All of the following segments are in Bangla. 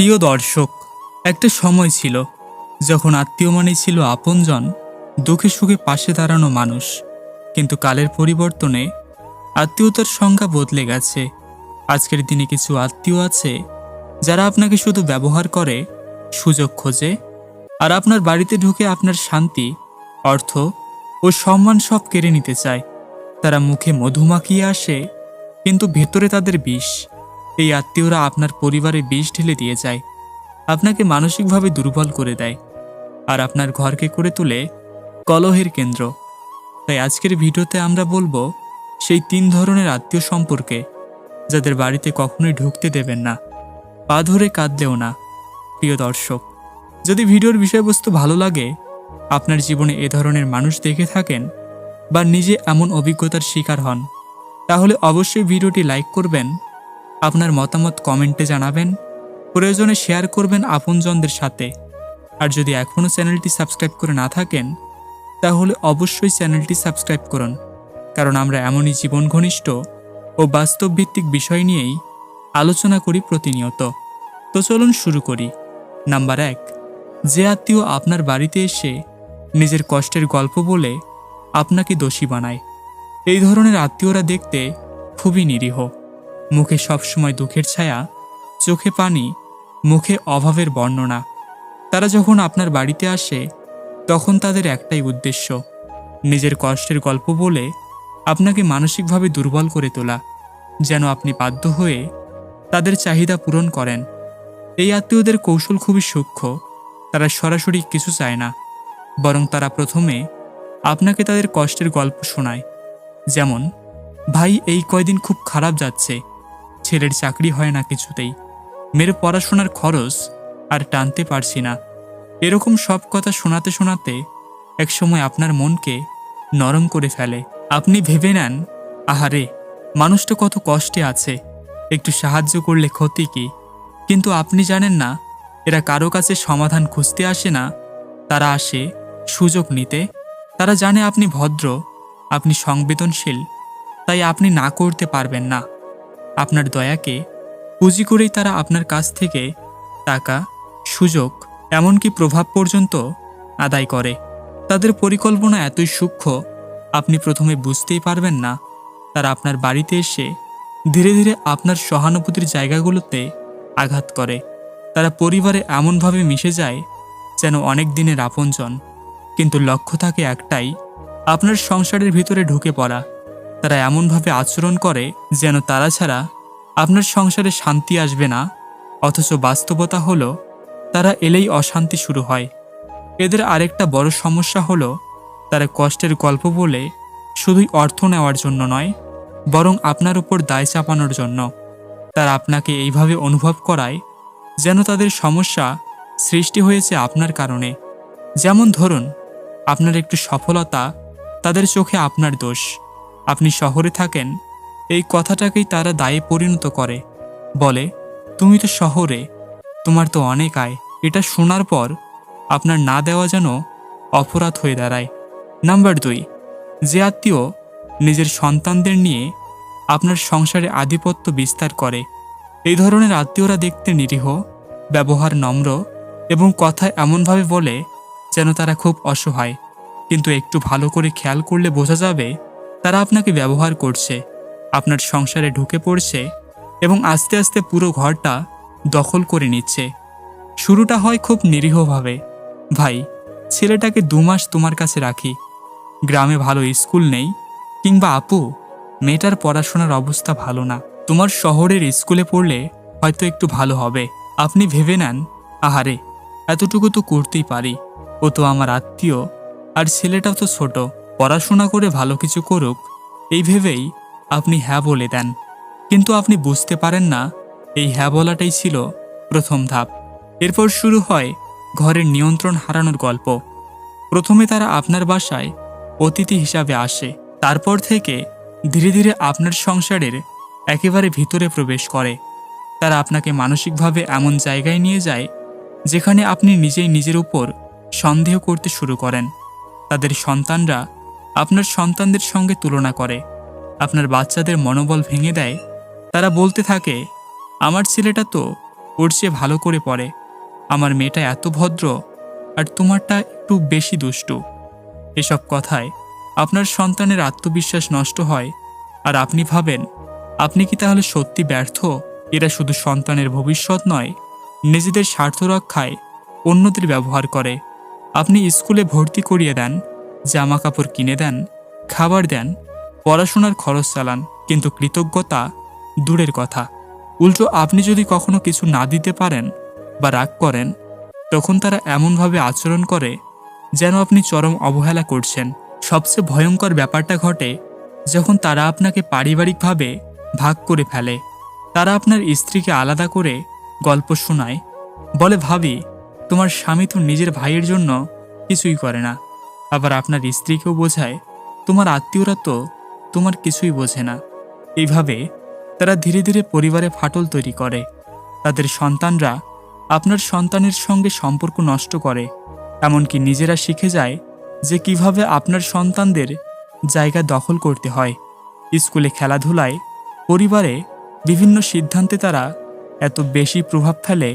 প্রিয় দর্শক, একটা সময় ছিল যখন আত্মীয় মানে ছিল আপনজন, দুঃখে সুখে পাশে দাঁড়ানো মানুষ। কিন্তু কালের পরিবর্তনে আত্মীয়তার সংজ্ঞা বদলে গেছে। আজকের দিনে কিছু আত্মীয় আছে যারা আপনাকে শুধু ব্যবহার করে, সুযোগ খোঁজে, আর আপনার বাড়িতে ঢুকে আপনার শান্তি, অর্থ ও সম্মান সব কেড়ে নিতে চায়। তারা মুখে মধু মাখিয়ে আসে, কিন্তু ভেতরে তাদের বিষ। এই আত্মীয়রা আপনার পরিবারে বিষ ঢেলে দিয়ে যায়। আপনাকে মানসিকভাবে দুর্বল করে দেয়। আর আপনার ঘরকে করে তোলে কলহের কেন্দ্র। তাই আজকের ভিডিওতে আমরা বলব, সেই তিন ধরনের আত্মীয় সম্পর্কে, যাদের বাড়িতে কখনোই ঢুকতে দেবেন না। পা ধরে কাঁদলেও না, প্রিয় দর্শক। যদি ভিডিওর বিষয়বস্তু ভালো লাগে, আপনার জীবনে এ ধরনের মানুষ দেখে থাকেন, বা নিজে এমন অভিজ্ঞতার শিকার হন, তাহলে অবশ্যই ভিডিওটি লাইক করবেন আপনার মতামত কমেন্টে জানাবেন। প্রয়োজনে শেয়ার করবেন আপনজনদের সাথে। আর যদি এখনও চ্যানেলটি সাবস্ক্রাইব করে না থাকেন, তাহলে অবশ্যই চ্যানেলটি সাবস্ক্রাইব করুন। কারণ আমরা এমনই জীবন ঘনিষ্ঠ ও বাস্তব ভিত্তিক বিষয় নিয়েই আলোচনা করি প্রতিনিয়ত। তো চলুন শুরু করি। নাম্বার এক, যে আত্মীয় আপনার বাড়িতে এসে নিজের কষ্টের গল্প বলে আপনাকে দোষী বানায়। এই ধরনের আত্মীয়রা দেখতে খুবই নিরীহ। মুখে সবসময় দুঃখের ছায়া, চোখে পানি, মুখে অভাবের বর্ণনা। তারা যখন আপনার বাড়িতে আসে, তখন তাদের একটাই উদ্দেশ্য, নিজের কষ্টের গল্প বলে আপনাকে মানসিকভাবে দুর্বল করে তোলা, যেন আপনি বাধ্য হয়ে তাদের চাহিদা পূরণ করেন। এই আত্মীয়দের কৌশল খুবই সূক্ষ্ম, তারা সরাসরি কিছু চায় না, বরং তারা প্রথমে আপনাকে তাদের কষ্টের গল্প শোনায়। যেমন, ভাই, এই কয়দিন খুব খারাপ যাচ্ছে ছেলের চাকরি হয় না কিছুতেই। মেয়ের পড়াশোনার খরচ আর টানতে পারছি না। এরকম সব কথা শোনাতে শোনাতে একসময় আপনার মনকে নরম করে ফেলে। আপনি ভেবে নেন, আহারে মানুষটা কত কষ্টে আছে। একটু সাহায্য করলে ক্ষতি কি? কিন্তু আপনি জানেন না, এরা কারও কাছে সমাধান খুঁজতে আসে না। তারা আসে সুযোগ নিতে। তারা জানে আপনি ভদ্র, আপনি সংবেদনশীল। তাই আপনি না করতে পারবেন না। আপনার দয়াকে পুঁজি করেই তারা আপনার কাছ থেকে টাকা, সুযোগ, এমনকি প্রভাব পর্যন্ত আদায় করে। তাদের পরিকল্পনা এতই সূক্ষ্ম, আপনি প্রথমে বুঝতেই পারবেন না। তারা আপনার বাড়িতে এসে ধীরে ধীরে আপনার সহানুভূতির জায়গাগুলোতে আঘাত করে। তারা পরিবারে এমনভাবে মিশে যায় যেন অনেক দিনের আপনজন। কিন্তু লক্ষ্য থাকে একটাই, আপনার সংসারের ভিতরে ঢুকে পড়া। তারা এমনভাবে আচরণ করে যেন তারা ছাড়া আপনার সংসারে শান্তি আসবে না। অথচ বাস্তবতা হলো, তারা এলেই অশান্তি শুরু হয়। এদের আরেকটা বড় সমস্যা হলো, তারা কষ্টের গল্প বলে শুধুই অর্থ নেওয়ার জন্য নয়, বরং আপনার উপর দায় চাপানোর জন্য। তারা আপনাকে এইভাবে অনুভব করায় যেন তাদের সমস্যা সৃষ্টি হয়েছে আপনার কারণে। যেমন ধরুন, আপনার একটু সফলতা তাদের চোখে আপনার দোষ। আপনি শহরে থাকেন, এই কথাটাকেই তারা দায়ে পরিণত করে। বলে, তুমি তো শহরে, তোমার তো অনেক আয়। এটা শোনার পর আপনার না দেওয়া যেন অপরাধ হয়ে দাঁড়ায়। নাম্বার দুই, যে আত্মীয় নিজের সন্তানদের নিয়ে আপনার সংসারে আধিপত্য বিস্তার করে, এই ধরনের আত্মীয়রা দেখতে নিরীহ, ব্যবহার নম্র এবং কথা এমনভাবে বলে যেন তারা খুব অসহায়। কিন্তু একটু ভালো করে খেয়াল করলে বোঝা যাবে তারা আপনাকে ব্যবহার করছে। আপনার সংসারে ঢুকে পড়ছে এবং আস্তে আস্তে পুরো ঘরটা দখল করে নিচ্ছে। শুরুটা হয় খুব নিরীহভাবে। ভাই, ছেলেটাকে দু মাস তোমার কাছে রাখি। গ্রামে ভালো স্কুল নেই কিংবা আপু, মেয়েটার পড়াশোনার অবস্থা ভালো না। তোমার শহরের স্কুলে পড়লে হয়তো একটু ভালো হবে। আপনি ভেবে নেন। আহারে, এতটুকু তো করতেই পারি। ও তো আমার আত্মীয়, আর ছেলেটাও তো ছোট। পড়াশোনা করে ভালো কিছু করুক, এই ভেবেই আপনি হ্যাঁ বলে দেন। কিন্তু আপনি বুঝতে পারেন না, এই হ্যাঁ বলাটাই ছিল প্রথম ধাপ। এরপর শুরু হয় ঘরের নিয়ন্ত্রণ হারানোর গল্প। প্রথমে তারা আপনার বাসায় অতিথি হিসাবে আসে। তারপর থেকে ধীরে ধীরে আপনার সংসারের একেবারে ভিতরে প্রবেশ করে। তারা আপনাকে মানসিকভাবে এমন জায়গায় নিয়ে যায়, যেখানে আপনি নিজেই নিজের উপর সন্দেহ করতে শুরু করেন। তাদের সন্তানরা আপনার সন্তানদের সঙ্গে তুলনা করে। আপনার বাচ্চাদের মনোবল ভেঙে দেয়। তারা বলতে থাকে, আমার ছেলেটা তো ওর চেয়ে ভালো করে পড়ে। আমার মেয়েটা এত ভদ্র, আর তোমারটা একটু বেশি দুষ্টু। এসব কথায় আপনার সন্তানের আত্মবিশ্বাস নষ্ট হয়। আর আপনি ভাবেন, আপনি কি তাহলে সত্যি ব্যর্থ? এরা শুধু সন্তানের ভবিষ্যৎ নয়, নিজেদের স্বার্থ রক্ষায় অন্যদের ব্যবহার করে। আপনি স্কুলে ভর্তি করিয়ে দেন জামা কাপড় কিনে দেন, খাবার দেন, পড়াশোনার খরচ চালান, কিন্তু কৃতজ্ঞতা দূরের কথা। উল্টো আপনি যদি কখনো কিছু না দিতে পারেন বা রাগ করেন, তখন তারা এমনভাবে আচরণ করে যেন আপনি চরম অবহেলা করছেন। সবচেয়ে ভয়ঙ্কর ব্যাপারটা ঘটে যখন তারা আপনাকে পারিবারিকভাবে ভাগ করে ফেলে। তারা আপনার স্ত্রীকে আলাদা করে গল্প শোনায়, বলে, ভাবি, তোমার স্বামী তো নিজের ভাইয়ের জন্য কিছুই করে না। আবার আপনার স্ত্রীকেও বোঝায়, তোমার আত্মীয়রা তো তোমার কিছুই বোঝে না। এইভাবে তারা ধীরে ধীরে পরিবারে ফাটল তৈরি করে। তাদের সন্তানরা আপনার সন্তানের সঙ্গে সম্পর্ক নষ্ট করে, এমনকি নিজেরা শিখে যায় যে কীভাবে আপনার সন্তানদের জায়গা দখল করতে হয়। স্কুলে খেলাধুলায় পরিবারে বিভিন্ন সিদ্ধান্তে তারা এত বেশি প্রভাব ফেলে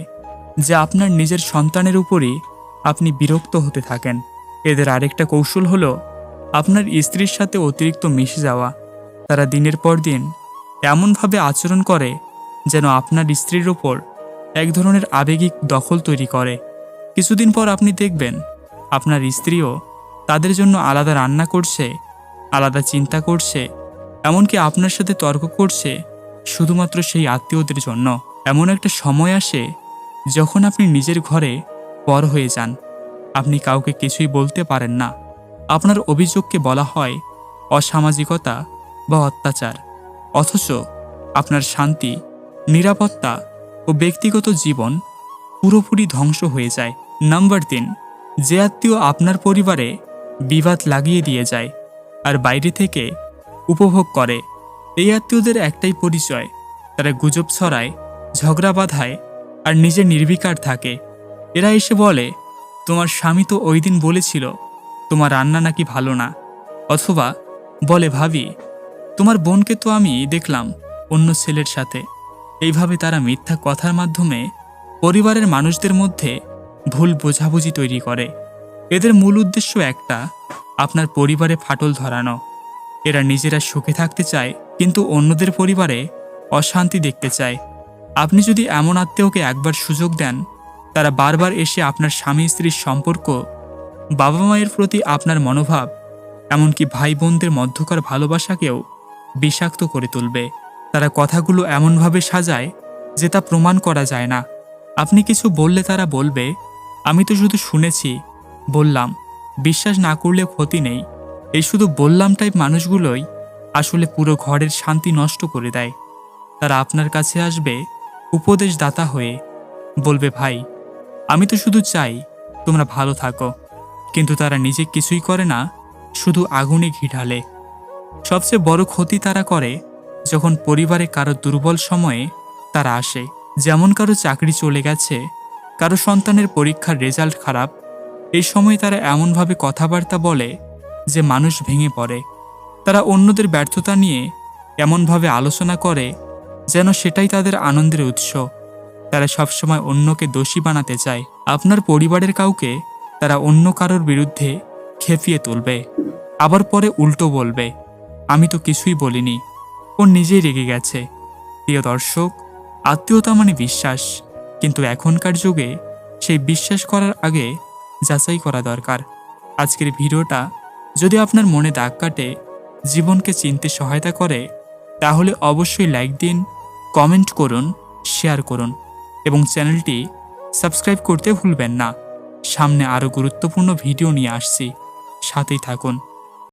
যে আপনার নিজের সন্তানের উপরই আপনি বিরক্ত হতে থাকেন। এদের আরেকটা কৌশল হলো আপনার স্ত্রীর সাথে অতিরিক্ত মিশে যাওয়া। তারা দিনের পর দিন এমনভাবে আচরণ করে যেন আপনার স্ত্রীর ওপর এক ধরনের আবেগিক দখল তৈরি করে। কিছুদিন পর আপনি দেখবেন আপনার স্ত্রীও তাদের জন্য আলাদা রান্না করছে, আলাদা চিন্তা করছে, এমনকি আপনার সাথে তর্ক করছে শুধুমাত্র সেই আত্মীয়দের জন্য। এমন একটা সময় আসে যখন আপনি নিজের ঘরে পর হয়ে যান। আপনি কাউকে কিছুই বলতে পারেন না। আপনার অভিযোগকে বলা হয় অসামাজিকতা বা অত্যাচার। অথচ আপনার শান্তি, নিরাপত্তা ও ব্যক্তিগত জীবন পুরোপুরি ধ্বংস হয়ে যায়। নাম্বার তিন, যে আত্মীয় আপনার পরিবারে বিবাদ লাগিয়ে দিয়ে যায় আর বাইরে থেকে উপভোগ করে, এই আত্মীয়দের একটাই পরিচয়। তারা গুজব ছড়ায়, ঝগড়া বাঁধায় আর নিজে নির্বিকার থাকে। এরা এসে বলে তোমার স্বামী তো ওই দিন বলেছিল, তোমার রান্না নাকি ভালো না। অথবা, বলে ভাবি, তোমার বোনকে তো আমি দেখলাম অন্য ছেলের সাথে। এইভাবে তারা মিথ্যা কথার মাধ্যমে পরিবারের মানুষদের মধ্যে ভুল বোঝাবুঝি তৈরি করে। এদের মূল উদ্দেশ্য একটা, আপনার পরিবারে ফাটল ধরানো। এরা নিজেরা সুখে থাকতে চায়, কিন্তু অন্যদের পরিবারে অশান্তি দেখতে চায়। আপনি যদি এমন আত্মীয়কে একবার সুযোগ দেন তারা বারবার এসে আপনার স্বামী স্ত্রীর সম্পর্ক বাবা মায়ের প্রতি আপনার মনোভাব, এমনকি ভাই বোনদের মধ্যকার ভালোবাসাকেও বিষাক্ত করে তুলবে। তারা কথাগুলো এমনভাবে সাজায় যে তা প্রমাণ করা যায় না। আপনি কিছু বললে তারা বলবে, আমি তো শুধু শুনেছি, বললাম, বিশ্বাস না করলে ক্ষতি নেই। এই শুধু বললাম টাইপ মানুষগুলোই আসলে পুরো ঘরের শান্তি নষ্ট করে দেয়। তারা আপনার কাছে আসবে, উপদেশদাতা হয়ে বলবে, ভাই আমি তো শুধু চাই তোমরা ভালো থাকো। কিন্তু তারা নিজে কিছুই করে না, শুধু আগুনে ঘি ঢালে। সবচেয়ে বড় ক্ষতি তারা করে যখন পরিবারে কারও দুর্বল সময়ে তারা আসে। যেমন কারও চাকরি চলে গেছে, কারও সন্তানের পরীক্ষার রেজাল্ট খারাপ, এই সময় তারা এমনভাবে কথাবার্তা বলে যে মানুষ ভেঙে পড়ে। তারা অন্যদের ব্যর্থতা নিয়ে এমনভাবে আলোচনা করে যেন সেটাই তাদের আনন্দের উৎস। তারা সবসময় অন্যকে দোষী বানাতে চায়। আপনার পরিবারের কাউকে তারা অন্য কারোর বিরুদ্ধে খেপিয়ে তুলবে। আবার পরে উল্টো বলবে, আমি তো কিছুই বলিনি। ও নিজেই রেগে গেছে। প্রিয় দর্শক, আত্মীয়তা মানে বিশ্বাস। কিন্তু এখনকার যুগে সেই বিশ্বাস করার আগে যাচাই করা দরকার। আজকের ভিডিওটা যদি আপনার মনে দাগ কাটে, জীবনকে চিনতে সহায়তা করে, তাহলে অবশ্যই লাইক দিন, কমেন্ট করুন, শেয়ার করুন। এবং চ্যানেলটি সাবস্ক্রাইব করতে ভুলবেন না। সামনে আরও গুরুত্বপূর্ণ ভিডিও নিয়ে আসছি। সাথেই থাকুন।